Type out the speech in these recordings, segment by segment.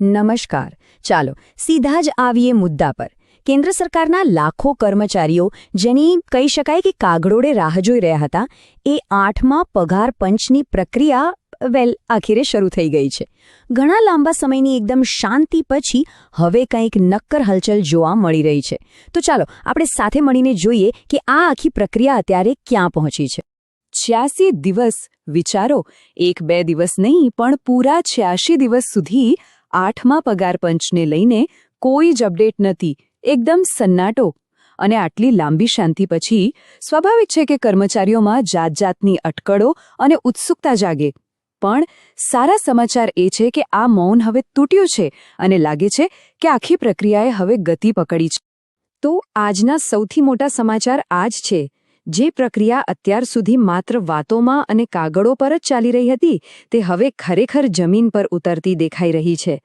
નમસ્કાર. ચાલો સીધા જ આવીએ મુદ્દા પર. કેન્દ્ર સરકારના લાખો કર્મચારીઓ, જેની કહી શકાય કે કાગડોળે રાહ જોઈ રહ્યા હતા, એ આઠમા પગાર પંચની પ્રક્રિયા, વેલ, આખીરે શરૂ થઈ ગઈ છે. ઘણા લાંબા સમયની એકદમ શાંતિ પછી હવે કંઈક નક્કર હલચલ જોવા મળી રહી છે. તો ચાલો આપણે સાથે મળીને જોઈએ કે આ આખી પ્રક્રિયા અત્યારે ક્યાં પહોંચી છે. છ્યાસી દિવસ, વિચારો, એક બે દિવસ નહીં, પણ પૂરા છ્યાસી દિવસ સુધી આઠમા પગાર પંચને લઈને કોઈ જ અપડેટ નથી, એકદમ સન્નાટો. અને આટલી લાંબી શાંતિ પછી સ્વાભાવિક છે કે કર્મચારીઓમાં જાતજાતની અટકળો અને ઉત્સુકતા જાગે. પણ સારા સમાચાર એ છે કે આ મૌન હવે તૂટ્યું છે અને લાગે છે કે આખી પ્રક્રિયાએ હવે ગતિ પકડી છે. તો આજના સૌથી મોટા સમાચાર આ જ છે. જે પ્રક્રિયા અત્યાર સુધી માત્ર વાતોમાં અને કાગળો પર જ ચાલી રહી હતી, તે હવે ખરેખર જમીન પર ઉતરતી દેખાઈ રહી છે.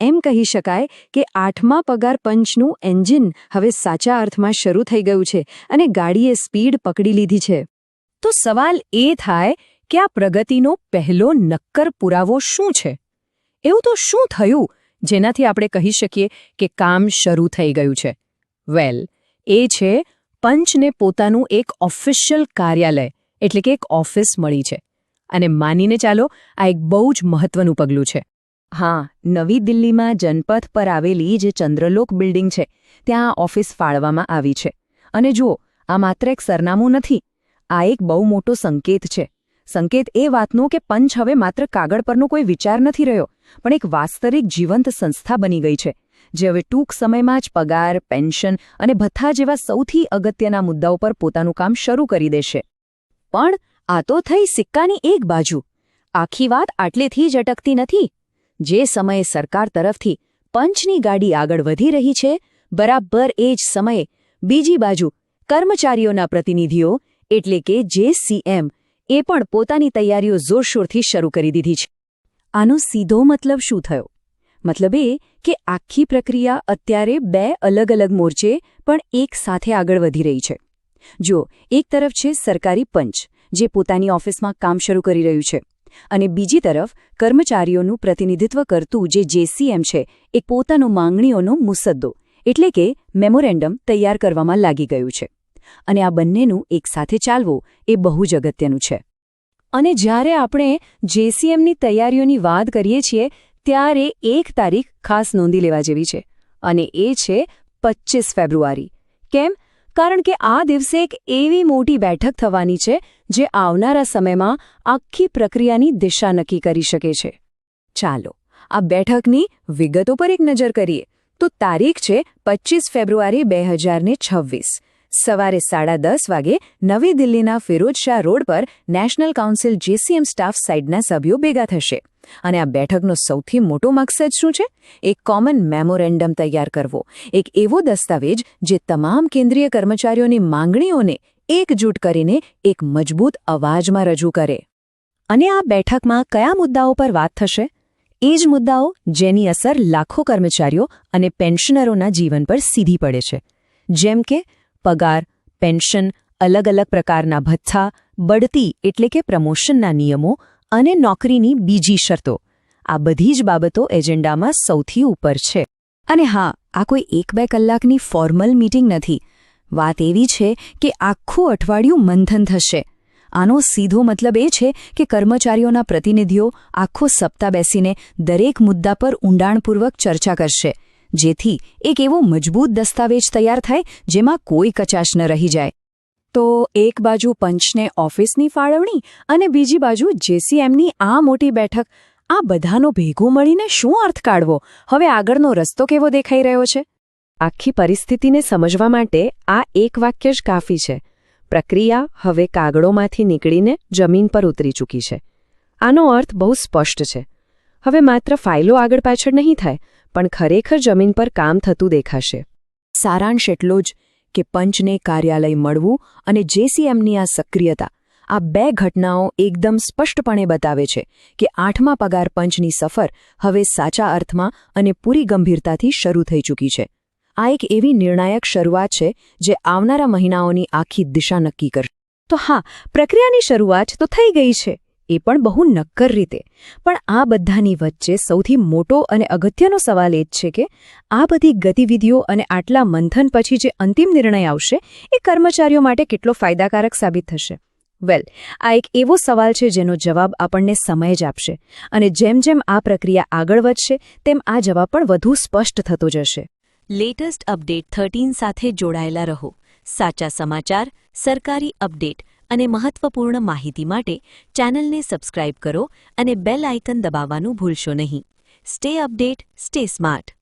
એમ કહી શકાય કે આઠમા પગાર પંચનું એન્જિન હવે સાચા અર્થમાં શરૂ થઈ ગયું છે અને ગાડીએ સ્પીડ પકડી લીધી છે. તો સવાલ એ થાય કે આ પ્રગતિનો પહેલો નક્કર પુરાવો શું છે? એવું તો શું થયું જેનાથી આપણે કહી શકીએ કે કામ શરૂ થઈ ગયું છે? વેલ, એ છે પંચને પોતાનું એક ઓફિશિયલ કાર્યાલય, એટલે કે એક ઓફિસ મળી છે. અને માનીને ચાલો, આ એક બહુ જ મહત્વનું પગલું છે. હા, નવી દિલ્હીમાં જનપથ પર આવેલી જે ચંદ્રલોક બિલ્ડિંગ છે. ત્યાં આ ઓફિસ ફાળવામાં આવી છે. અને જુઓ, આ માત્ર એક સરનામું નથી, આ એક બહુ મોટો સંકેત છે. સંકેત એ વાતનો કે પંચ હવે માત્ર કાગળ પરનો કોઈ વિચાર નથી રહ્યો, પણ એક વાસ્તવિક જીવંત સંસ્થા બની ગઈ છે. જે હવે ટૂંક સમયમાં જ પગાર, પેન્શન અને ભથ્થા જેવા સૌથી અગત્યના મુદ્દાઓ પર પોતાનું કામ શરૂ કરી દેશે. પણ આ તો થઈ સિક્કાની એક બાજુ. આખી વાત આટલેથી જ અટકતી નથી. જે સમયે સરકાર તરફથી પંચની ગાડી આગળ વધી રહી છે, બરાબર એ જ સમયે બીજી બાજુ કર્મચારીઓના પ્રતિનિધિઓ, એટલે કે જે સીએમ, એ પણ પોતાની તૈયારીઓ જોરશોરથી શરૂ કરી દીધી છે. આનો સીધો મતલબ શું થયો? મતલબ એ કે આખી પ્રક્રિયા અત્યારે બે અલગ અલગ મોરચે પણ એક સાથે આગળ વધી રહી છે. જો એક તરફ છે સરકારી પંચ, જે પોતાની ઓફિસમાં કામ શરૂ કરી રહ્યું છે, અને બીજી તરફ કર્મચારીઓનું પ્રતિનિધિત્વ કરતું જે જેસીએમ છે, એ પોતાનો માંગણીઓનો મુસદ્દો, એટલે કે મેમોરેન્ડમ તૈયાર કરવામાં લાગી ગયું છે. અને આ બંનેનું એકસાથે ચાલવું એ બહુ જ અગત્યનું છે. અને જ્યારે આપણે જેસીએમની તૈયારીઓની વાત કરીએ છીએ ત્યારે એક તારીખ ખાસ નોંધી લેવા જેવી છે અને એ છે પચ્ચીસ ફેબ્રુઆરી. કેમ? કારણ કે આ દિવસે એક એવી મોટી બેઠક થવાની છે જે આવનારા સમયમાં આખી પ્રક્રિયાની દિશા નક્કી કરી શકે છે. ચાલો, આ બેઠકની વિગતો પર એક નજર કરીએ. તો તારીખ છે પચ્ચીસ ફેબ્રુઆરી બે હજારને છવ્વીસ. સવારે સાડા દસ વાગે નવી દિલ્હીના ફિરોજ શાહ રોડ પર નેશનલ કાઉન્સિલ જેસીએમ સ્ટાફ સાઇડના સભ્યો ભેગા થશે. અને આ બેઠકનો સૌથી મોટો મકસદ શું છે? એક કોમન મેમોરેન્ડમ તૈયાર કરવો. એક એવો દસ્તાવેજ જે તમામ કેન્દ્રીય કર્મચારીઓની માંગણીઓને એકજૂટ કરીને એક મજબૂત અવાજમાં રજૂ કરે. અને આ બેઠકમાં કયા મુદ્દાઓ પર વાત થશે? એ જ મુદ્દાઓ જેની અસર લાખો કર્મચારીઓ અને પેન્શનરોના જીવન પર સીધી પડે છે. જેમ કે પગાર, પેન્શન અલગ અલગ પ્રકારના ભથ્થા, બઢતી એટલે કે પ્રમોશનના નિયમો અને નોકરીની બીજી શરતો. આ બધી જ બાબતો એજન્ડામાં સૌથી ઉપર છે. અને હા, આ કોઈ એક બે કલાકની ફોર્મલ મીટિંગ નથી. વાત એવી છે કે આખું અઠવાડિયું મંથન થશે. આનો સીધો મતલબ એ છે કે કર્મચારીઓના પ્રતિનિધિઓ આખો સપ્તાહ બેસીને દરેક મુદ્દા પર ઊંડાણપૂર્વક ચર્ચા કરશે. જેથી એક એવો મજબૂત દસ્તાવેજ તૈયાર થાય જેમાં કોઈ કચાશ ન રહી જાય. તો એક બાજુ પંચને ઓફિસની ફાળવણી અને બીજી બાજુ જેસીએમની આ મોટી બેઠક. આ બધાનો ભેગો મળીને શું અર્થ કાઢવો? હવે આગળનો રસ્તો કેવો દેખાઈ રહ્યો છે? આખી પરિસ્થિતિને સમજવા માટે આ એક વાક્ય જ કાફી છે. પ્રક્રિયા હવે કાગળોમાંથી નીકળીને જમીન પર ઉતરી ચૂકી છે. આનો અર્થ બહુ સ્પષ્ટ છે. હવે માત્ર ફાઇલો આગળ પાછળ નહીં થાય પણ ખરેખર જમીન પર કામ થતું દેખાશે. સારાંશ એટલો જ કે પંચને કાર્યાલય મળવું અને જેસીએમની આ સક્રિયતા, આ બે ઘટનાઓ એકદમ સ્પષ્ટપણે બતાવે છે કે આઠમા પગાર પંચની સફર હવે સાચા અર્થમાં અને પૂરી ગંભીરતાથી શરૂ થઈ ચૂકી છે. આ એક એવી નિર્ણાયક શરૂઆત છે જે આવનારા મહિનાઓની આખી દિશા નક્કી કરશે. તો હા, પ્રક્રિયાની શરૂઆત તો થઈ ગઈ છે. એ પણ બહુ નક્કર રીતે. પણ આ બધાની વચ્ચે સૌથી મોટો અને અગત્યનો સવાલ એ જ છે કે, આ બધી ગતિવિધિઓ અને આટલા મંથન પછી જે અંતિમ નિર્ણય આવશે, એ કર્મચારીઓ માટે કેટલો ફાયદાકારક સાબિત થશે? વેલ, આ એક એવો સવાલ છે જેનો જવાબ આપણને સમય જ આપશે. અને જેમ જેમ આ પ્રક્રિયા આગળ વધશે, તેમ આ જવાબ પણ વધુ સ્પષ્ટ થતો જશે. લેટેસ્ટ અપડેટ થર્ટીન સાથે જોડાયેલા રહો. સાચા સમાચાર, સરકારી અપડેટ. અને મહત્વપૂર્ણ માહિતી માટે ચેનલને સબસ્ક્રાઇબ કરો અને બેલ આઇકન દબાવવાનું ભૂલશો નહીં. Stay update stay smart